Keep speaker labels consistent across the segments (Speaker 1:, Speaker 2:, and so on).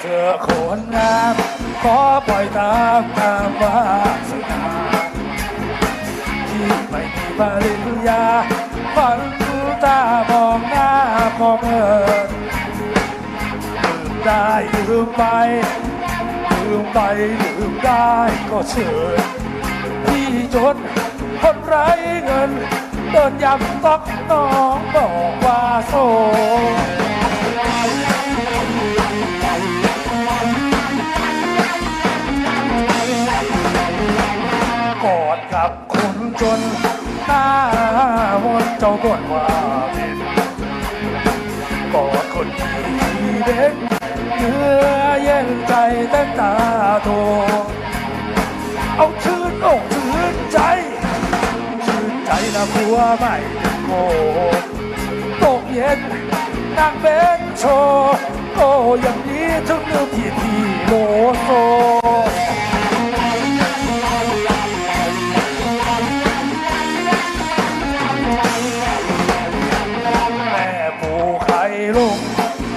Speaker 1: เธอโคนงามขอปล่อยตามตามวาสนาที่ไม่มีปริญญาฝันดูตามองหน้ามองเอินลืมได้ลืมไปลืมไปลืมได้ก็เชิญพี่จนคนไร้เงินเดินยำตอกน้องบอกว่าโซกอด กับคนจนหน้ามนเจ้าบ่นว่าผิดกอดคนที่เด็กเนื้อเย็นใจแต่ตาโตเอาชื่นอกชื่นใจ ชื่นใจนะผัวไม่โกตกเย็นนางเบนโชว์โอ้อย่างนี้ถึงลืมที่ที่โลโซ ลง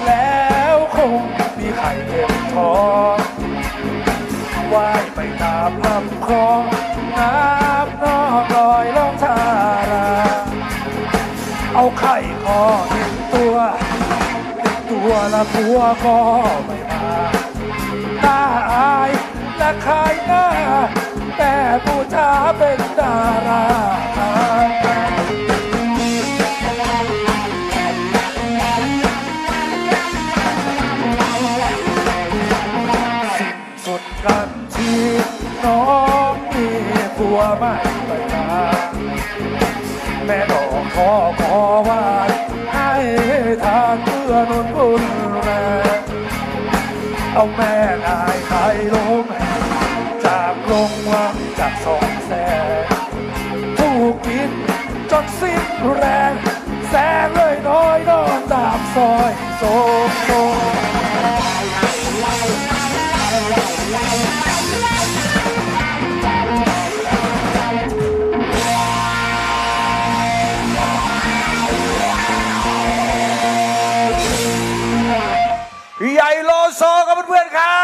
Speaker 1: แล้วคงมีไข่เต็มท้องว่ายไปตามลำคลองน้ำนอกลอยล่องทารา เอาไข่คอติดตัวติดตัวละผัวก็ไม่มาหน้าอายและขายหน้า แต่ผู้จ้าเป็น วไม่ไปมาแม่ดอกขอขอว่าให้ทานเพื่อนนบุญแม่เอาแม่นายไทยลงจากลงวังจากสองแสนผู้กินจนสิ้นแรงแสนเลยน้อยนอนตามซอยโซโซ
Speaker 2: โลโซกับเพื่อนๆครับ